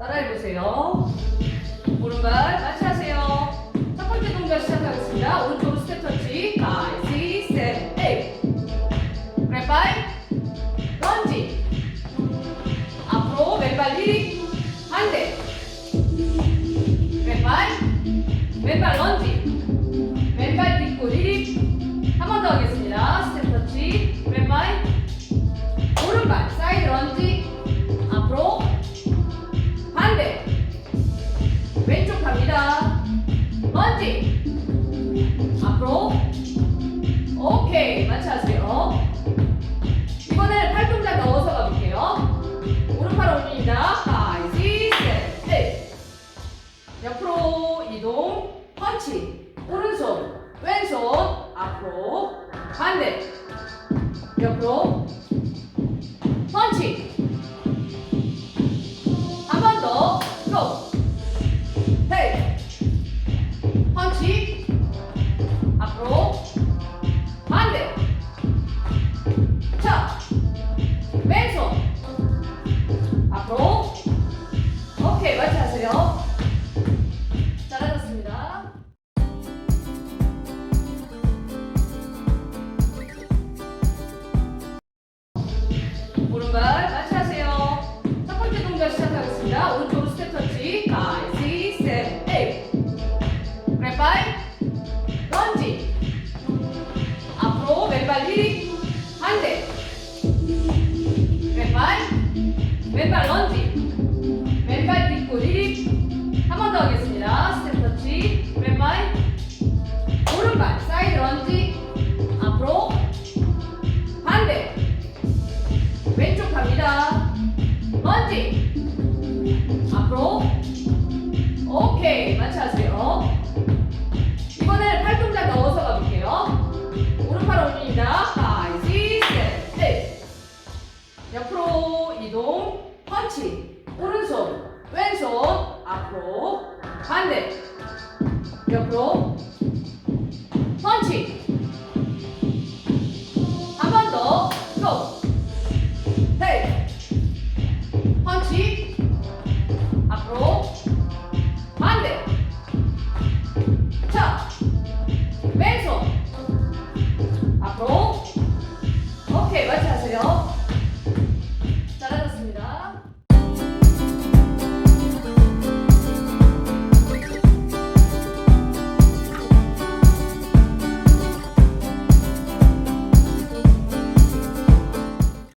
따라해보세요. 오른발 같이 하세요. 첫 번째 동작 시작하겠습니다. 오른쪽으로 스텝 터치. 5, 6, 7, 8. 왼발 런지. 앞으로 왼발 힐. 반대. 왼발 왼발 런지. 앞으로 왼쪽 갑니다. 런지. 앞으로. 오케이. 마치 하세요. 이번에는 팔 동작 넣어서 가볼게요. 오른팔 올립니다. 5, 6, 7, 8 옆으로 이동. 펀치. 오른손. 왼손. 앞으로 반대. 옆으로 오케이. 마치 하세요. 이번에는 팔 동작 넣어서 가볼게요. 오른팔 올립니다. 5, 6, 7, 8. 옆으로 이동. 펀치. 오른손. 왼손. 앞으로. 반대. 옆으로. 펀치. 为什么